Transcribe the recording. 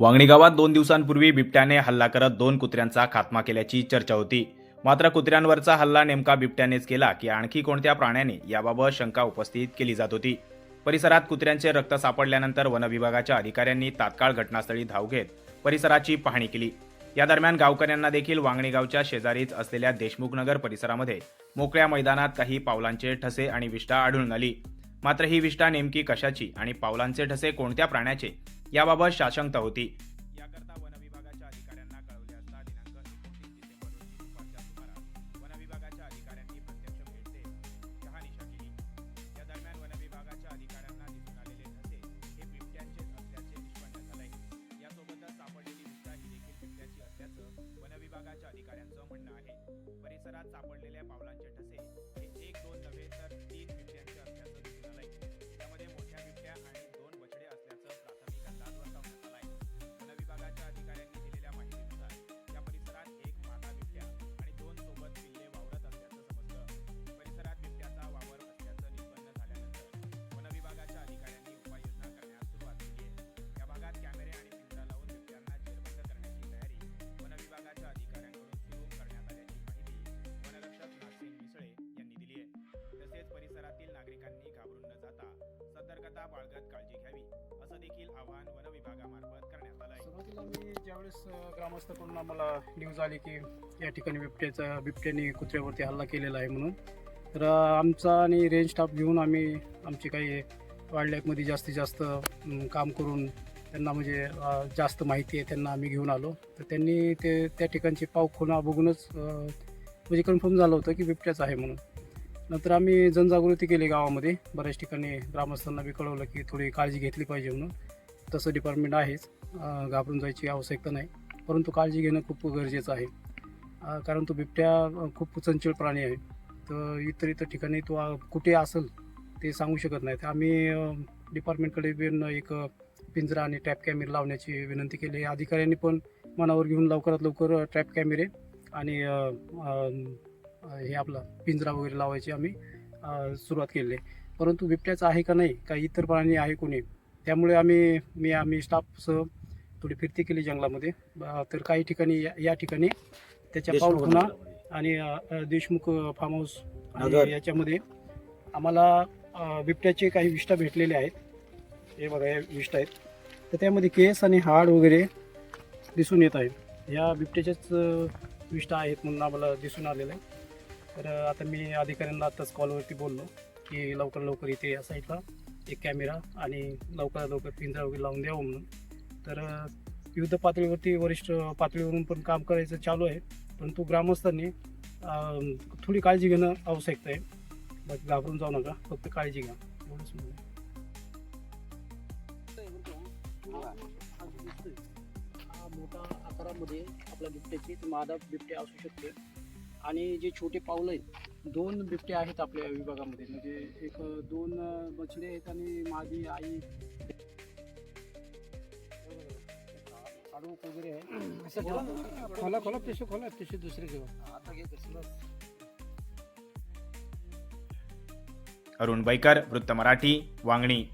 वांगणी गावात दोन दिवसांपूर्वी बिबट्याने हल्ला करत दोन कुत्र्यांचा खात्मा केल्याची चर्चा होती. मात्र कुत्र्यांवरचा हल्ला नेमका बिबट्यानेच केला की आणखी कोणत्या प्राण्याने याबाबत शंका उपस्थित केली जात होती. परिसरात कुत्र्यांचे रक्त सापडल्यानंतर वनविभागाच्या अधिकाऱ्यांनी तात्काळ घटनास्थळी धाव घेत परिसराची पाहणी केली. या दरम्यान गावकऱ्यांना देखील वांगणी गावच्या शेजारीच असलेल्या देशमुखनगर परिसरामध्ये मोकळ्या मैदानात काही पावलांचे ठसे आणि विष्ठा आढळून आली. मात्र ही विष्ठा नेमकी कशाची आणि पावलांचे ठसे कोणत्या प्राण्याचे याबाबत शाशंकता होती. याकरता वनविभागाच्या अधिकाऱ्यांना कळवले सापडलेल्या दिनांक बाळगत काळजी घ्यावी असं देखील आवाहन वनविभागामार्फत करण्यात आलं आहे सुरुवातीला मी ज्यावेळेस ग्रामस्थकडून आम्हाला न्यूज आली की या ठिकाणी बिबट्याचा बिबट्याने कुत्र्यावरती हल्ला केलेला आहे म्हणून तर आमचा आणि रेंज स्टाफ घेऊन आम्ही आमचे काही वाईल्ड लाईफमध्ये जास्तीत जास्त काम करून त्यांना म्हणजे जास्त माहिती आहे त्यांना आम्ही घेऊन आलो. तर त्यांनी ते त्या ठिकाणची पावखोना बघूनच म्हणजे कन्फर्म झालं होतं की बिबट्याच आहे म्हणून. नंतर आम्ही जनजागृती केली गावामध्ये. बऱ्याच ठिकाणी ग्रामस्थांना बी कळवलं की थोडी काळजी घेतली पाहिजे म्हणून. तसं डिपार्टमेंट आहेच. घाबरून जायची आवश्यकता नाही. परंतु काळजी घेणं खूप गरजेचं आहे. कारण तो बिबट्या खूप चंचल प्राणी आहे. तर इतर इतर ठिकाणी तो कुठे असेल ते सांगू शकत नाही तर आम्ही डिपार्टमेंटकडे पण एक पिंजरा आणि ट्रॅप कॅमेरे लावण्याची विनंती केली. अधिकाऱ्यांनी पण मनावर घेऊन लवकरात लवकर ट्रॅप कॅमेरे आणि हे आपलं पिंजरा वगैरे लावायची आम्ही सुरुवात केली. आहे परंतु बिबट्याचं आहे का नाही का इतर प्राणी आहे कोणी त्यामुळे आम्ही मी आम्ही स्टाफसह थोडी फिरती केली जंगलामध्ये. तर काही ठिकाणी या- या ठिकाणी त्याच्या पाऊलखुणा आणि देशमुख फार्म हाऊस याच्यामध्ये आम्हाला बिबट्याचे काही विष्ठा भेटलेले आहेत. हे बघा या विष्ठा आहेत. तर त्यामध्ये केस आणि हाड वगैरे दिसून येत आहेत. या बिबट्याच्याच अ, विष्ठा आहेत म्हणून आम्हाला दिसून आलेलं आहे. तर आता मी अधिकाऱ्यांना आत्ताच कॉलवरती बोललो की लवकर लवकर इथे या साईडला एक कॅमेरा आणि लवकरात लवकर पिंजरा वगैरे लावून द्यावं म्हणून. तर विविध पातळीवरती वरिष्ठ पातळीवरून पण काम करायचं चालू आहे. परंतु ग्रामस्थांनी थोडी काळजी घेणं आवश्यक आहे. बाकी घाबरून जाऊ नका फक्त काळजी घ्या. एवढंच मोठा आकारामध्ये आपला बिबट्याची मादा बिबट्या असू शकते. आणि जे छोटे पावलं आहेत दोन बिबटे आहेत आपल्या विभागामध्ये. म्हणजे एक दोन बछडे आहेत आणि माझी आई. आडूक वगैरे आहे. खोला खोला पिशू खोला पिशू दुसरी घेऊ. आता घे कसलं अरुण बैकर वृत्त मराठी वांगणी.